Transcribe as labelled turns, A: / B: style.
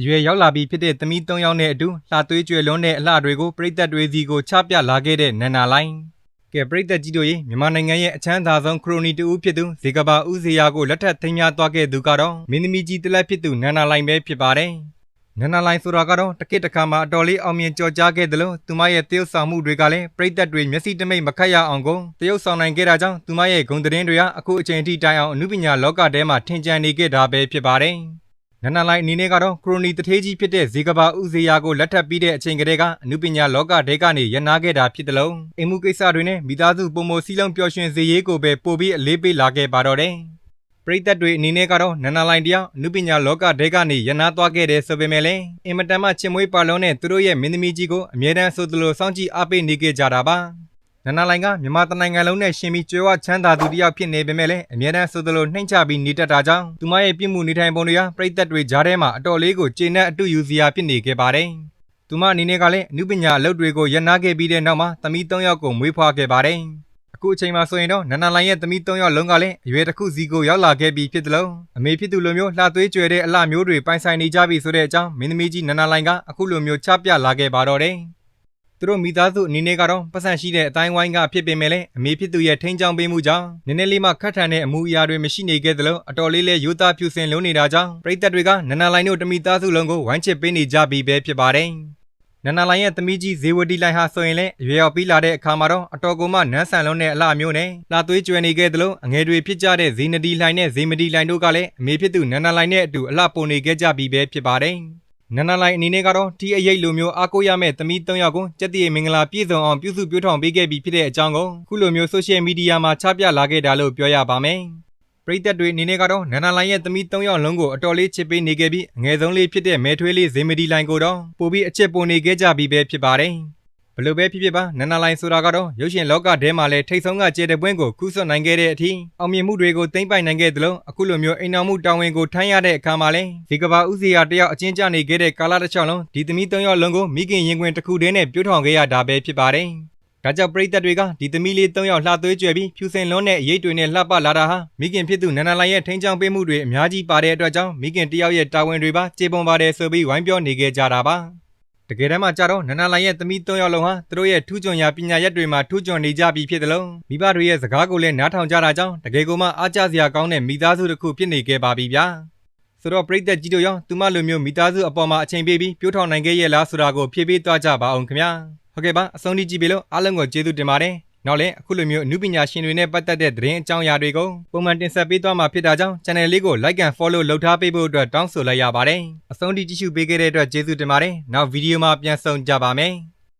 A: အရွယ်ရောက်လာပြီးဖြစ်တဲ့သမီး၃ယောက်နဲ့အတူလှသွေးကြွယ်လွန်းတဲ့အလှတွေကိုပရိသတ်တွေစီကိုချပြလာခဲ့တဲ့နန္နာလိုင်းကဲပရိသတ်ကြီးတို့ရေမြန်မာနိုင်ငံရဲ့အချမ်းသာဆုံးခရိုနီတူဦးဖြစ်သူဇေကဘာဦးဇေယျကိုလက်ထပ်ထိမ်းမြသွားခဲ့သူကတော့မင်းသမီးကြီးတလက်ဖြစ်သူနန္နာလိုင်းပဲဖြစ်ပါတယ်နန္နာလိုင်းဆိုတာကတော့တကိတခါမှာအတော်လေးအောင်မြင်ကြော်ကြားခဲ့တယ်လို့သူမရဲ့တရုပ်ဆောင်မှုတွေကလည်းပရိသတ်တွေမျက်စိတမိတ်မခတ်ရအောင်ကိုတရုပ်ဆောင်နိုင်ခဲ့တာကြောင့်သူမရဲ့ဂုဏ်သတင်းတွေဟာအခုအချိန်အထိတိုင်အောင်အမှုပညာလောကထဲမှာထင်ကျန်နေခဲ့တာပဲဖြစ်ပါတယ် နန္နာလိုင်းအနေနဲ့ကတော့ခရိုနီတထေးကြီးဖြစ်တဲ့ဇေကဘာဥဇေယကိုလက်ထပ်ပြီးတဲ့အချိန်ကတည်းကအမှုပညာလောကထဲကနေရနာခဲ့တာဖြစ်တယ်လို့အိမ်မှုကိစ္စတွေနဲ့မိသားစုပုံမစီလုံးပျော်ရွှင်စေရေးကိုပဲပို့ပြီးအလေးပေးလာခဲ့ပါတော့တယ်ပရိသတ်တွေအနေနဲ့ကတော့နန္နာလိုင်းတရားအမှုပညာလောကထဲကနေရနာသွားခဲ့တယ်ဆိုပေမဲ့လည်းအင်မတန်မှချစ်မွေးပါလုံးနဲ့သူတို့ရဲ့မင်းသမီးကြီးကိုအမြဲတမ်းဆိုသလိုစောင့်ကြည့်အားပေးနေခဲ့ကြတာပါ နန္နာလိုင်းကမြန်မာတနိုင်ငံလုံးနဲ့ရှင်ပြီးကြွယ်ဝချမ်းသာသူတစ်ယောက်ဖြစ်နေပေမဲ့လည်းအမြဲတမ်းဆိုသလိုနှိမ့်ချပြီးနေတတ်တာကြောင့်သူမရဲ့ပြစ်မှုနေထိုင်ပုံတွေဟာပရိသတ်တွေကြားထဲမှာအတော်လေးကိုကျေနပ်အတူယူစရာဖြစ်နေခဲ့ပါတယ်သူမအနေနဲ့ကလည်းအမှုပညာအလုပ်တွေကိုရနာခဲ့ပြီးတဲ့နောက်မှာသမီး၃ယောက်ကိုမွေးဖွားခဲ့ပါတယ်အခုအချိန်မှာဆိုရင်တော့နန္နာလိုင်းရဲ့သမီး၃ယောက်လုံးကလည်းအရွယ်တစ်ခုစီကိုရောက်လာခဲ့ပြီဖြစ်တယ်လို့အမေဖြစ်သူလိုမျိုးလှသွေးကြွယ်တဲ့အလှမျိုးတွေပိုင်ဆိုင်နေကြပြီဆိုတဲ့အကြောင်းမင်းသမီးကြီးနန္နာလိုင်းကအခုလိုမျိုးချပြလာခဲ့ပါတော့တယ် သူတို့မိသားစုအနေနဲ့ကတော့ပတ်စံရှိတဲ့အတိုင်းဝိုင်းကဖြစ်ပေမဲ့လည်းအမေဖြစ်သူရဲ့ထိန်းချောင်းပေးမှုကြောင့်နည်းနည်းလေးမှခက်ထန်တဲ့အမှုအရာတွေမရှိနေခဲ့သလိုအတော်လေးလေးယူသားဖြူစင်လုံးနေတာကြောင့်ပရိသတ်တွေကနန္နာလိုင်းတို့တမိသားစုလုံးကိုဝိုင်းချစ်ပေးနေကြပြီပဲဖြစ်ပါတယ်နန္နာလိုင်းရဲ့သမီးကြီးဇေဝတီလိုင်ဟာဆိုရင်လည်းအရွယ်ရောက်ပြီးလာတဲ့အခါမှာတော့အတော်ကိုမှနန်းဆန်လုံးတဲ့အလှမျိုးနဲ့လှသွေးကြွယ်နေခဲ့သလိုအငယ်တွေဖြစ်ကြတဲ့ဇေနဒီလိုင်နဲ့ဇေမဒီလိုင်တို့ကလည်းအမေဖြစ်သူနန္နာလိုင်နဲ့အတူအလှပုံနေခဲ့ကြပြီပဲဖြစ်ပါတယ် နန္နာလိုင်အနေနဲ့ကတော့တီအရိပ်လိုမျိုးအားကိုးရမဲ့သမီး၃ယောက်ကိုစက်တည်မင်္ဂလာပြည့်စုံအောင်ပြုစုပြောထောင်ပေးခဲ့ပြီးဖြစ်တဲ့အကြောင်းကိုခုလိုမျိုးဆိုရှယ်မီဒီယာမှာချပြလာခဲ့တာလို့ပြောရပါမယ်ပရိသတ်တွေအနေနဲ့ကတော့နန္နာလိုင်ရဲ့သမီး၃ယောက်လုံးကိုအတော်လေးချစ်ပေးနေခဲ့ပြီးအငယ်ဆုံးလေးဖြစ်တဲ့မဲထွေးလေးဇေမဒီလိုင်ကိုတော့ပို့ပြီးအချစ်ပုံနေခဲ့ကြပြီပဲဖြစ်ပါတယ်ဘ လို့ပဲဖြစ်ဖြစ်ပါနန္နာလိုင်ဆိုတာကတော့ရုပ်ရှင်လောကထဲမှာလည်းထိတ်ဆုံးကကျေတဲ့ပွင့်ကိုခုဆွတ်နိုင်ခဲ့တဲ့အထိအောင်မြင်မှုတွေကိုသိမ့်ပိုင်နိုင်ခဲ့သလိုအခုလိုမျိုးအိမ်တော်မှုတာဝန်ကိုထမ်းရတဲ့အခါမှာလည်းဒီကဘာဥစီယာတယောက်အချင်းချနေခဲ့တဲ့ကာလတစ်လျှောက်လုံးဒီသမီး၃ယောက်လုံးကိုမိခင်ရင်ခွင်တစ်ခုတည်းနဲ့ပြုထောင်ခဲ့ရတာပဲဖြစ်ပါတယ်ဒါကြောင့်ပရိသတ်တွေကဒီသမီးလေး၃ယောက်လှသွေးကြွယ်ပြီးဖြူစင်လွန်းတဲ့အရေးတွေနဲ့လှပလာတာဟာမိခင်ဖြစ်သူနန္ဒလိုင်ရဲ့ထိန်းချောင်းပေးမှုတွေအများကြီးပါတဲ့အတွက်ကြောင့်မိခင်တယောက်ရဲ့တာဝန်တွေပါကျေပွန်ပါတယ်ဆိုပြီးဝိုင်းပြောနေခဲ့ကြတာပါ တကယ်တမ်းမှကြတော့နန္ဒလိုင်ရဲ့သမီး၃ယောက်လုံးဟာသူတို့ရဲ့ထူးချွန်ရာပညာရက်တွေမှာထူးချွန်နေကြပြီဖြစ်တယ်လို့မိဘတွေရဲ့စကားကိုလည်းနားထောင်ကြတာကြောင့်တကယ်ကိုမှအားကျစရာကောင်းတဲ့မိသားစုတစ်ခုဖြစ်နေခဲ့ပါပြီဗျာဆိုတော့ပရိသတ်ကြီးတို့ရောသူမလိုမျိုးမိသားစုအပေါ်မှာအချိန်ပေးပြီးပြိုးထောင်နိုင်ခဲ့ရဲ့လားဆိုတာကိုဖြေပေးသွားကြပါအောင်ခင်ဗျာဟုတ်ကဲ့ပါအဆုံးထိကြည့်ပြီးလို့အားလုံးကိုကျေးဇူးတင်ပါတယ် နောက်လည်းအခုလိုမျိုးအမှုပညာရှင်တွေနဲ့ပတ်သက်တဲ့သတင်းအကြောင်းအရာတွေကိုပုံမှန်တင်ဆက်ပေးသွားမှာဖြစ်တာကြောင့် channel လေးကို like and follow လုပ်ထားပေးဖို့အတွက်တောင်းဆိုလိုက်ရပါတယ်အဆုံးထိကြည့်ရှုပေးခဲ့တဲ့အတွက်ကျေးဇူးတင်ပါတယ်နောက်ဗီဒီယိုမှာပြန်ဆုံကြပါမယ်